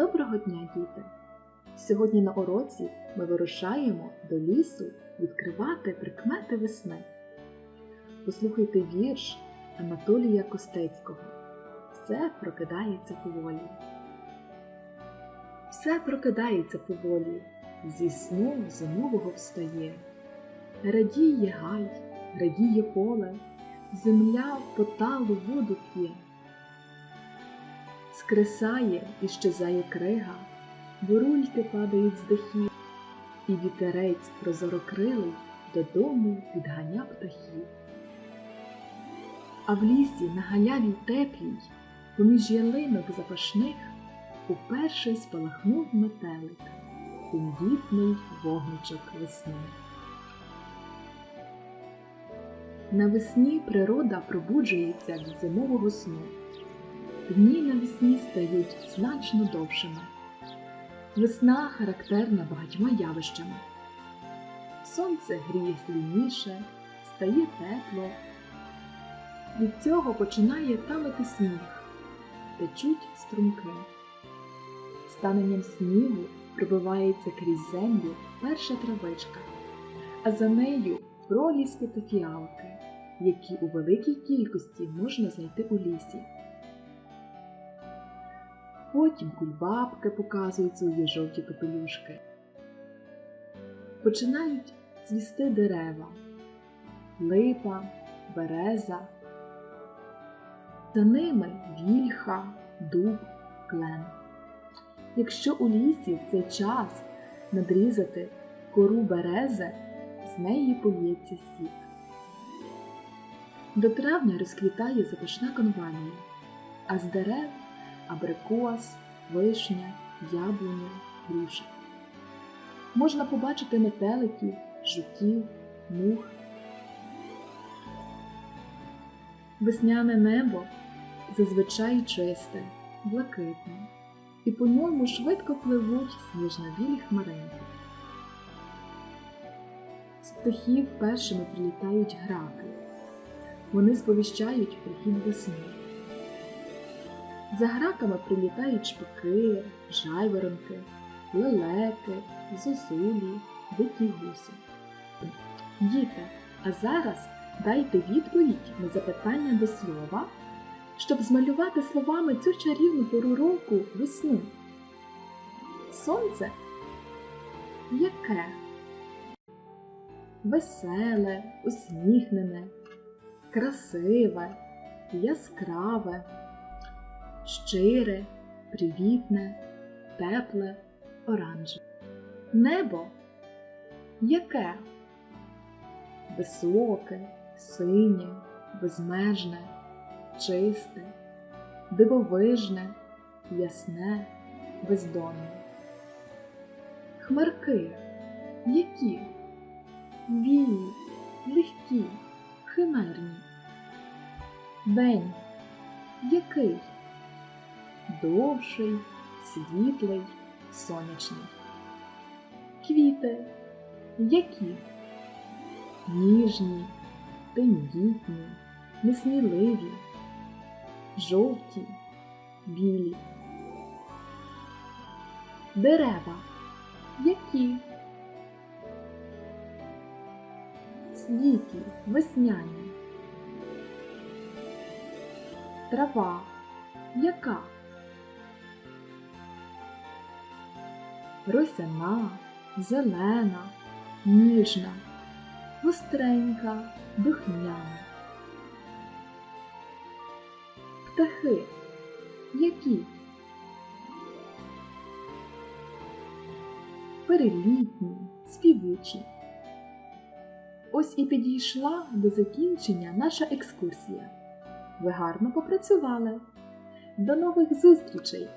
Доброго дня, діти! Сьогодні на уроці ми вирушаємо до лісу відкривати прикмети весни. Послухайте вірш Анатолія Костецького. Все прокидається поволі. Все прокидається поволі, зі сну зимового встає. Радіє гай, радіє поле, земля поталу воду п'є. Скресає і щезає крига, бурульки падають з дахів, і вітерець прозорокрилий додому підганя птахів. А в лісі на галяві теплій, поміж ялинок запашних, уперше спалахнув метелик, тендітний вогничок весни. Навесні природа пробуджується від зимового сну. Дні навесні стають значно довшими. Весна характерна багатьма явищами. Сонце гріє сильніше, стає тепло. Від цього починає танути сніг, течуть струмки. Станенням снігу пробивається крізь землю перша травичка, а за нею проліски та фіалки, які у великій кількості можна знайти у лісі. Потім кульбабки показують свої жовті капелюшки. Починають цвісти дерева, липа, береза. За ними вільха, дуб, клен. Якщо у лісі в цей час надрізати кору берези, з неї полється сік. До травня розквітає запашна конвалія, а з дерев абрикос, вишня, яблуня, груша. Можна побачити метеликів, жуків, мух. Весняне небо зазвичай чисте, блакитне, і по ньому швидко пливуть сніжно-білі хмаринки. З птахів першими прилітають граки. Вони сповіщають прихід весни. За граками прилітають шпаки, жайворонки, лелеки, зозулі, дикі гуси. Діти, а зараз дайте відповідь на запитання до слова, щоб змалювати словами цю чарівну пору року весну. Сонце яке? Веселе, усміхнене, красиве, яскраве щире, привітне, тепле, оранжеве. Небо яке? Високе, синє, безмежне, чисте, дивовижне, ясне, бездонне. Хмарки які? Вільні, легкі, химерні. День який? Довший, світлий, сонячний. Квіти які? Ніжні, тендітні, несміливі, жовті, білі. Дерева які? Світлі, весняні. Трава яка? Росяна, зелена, ніжна, гостренька, духмяна. Птахи які? Перелітні, співучі. Ось і підійшла до закінчення наша екскурсія. Ви гарно попрацювали. До нових зустрічей!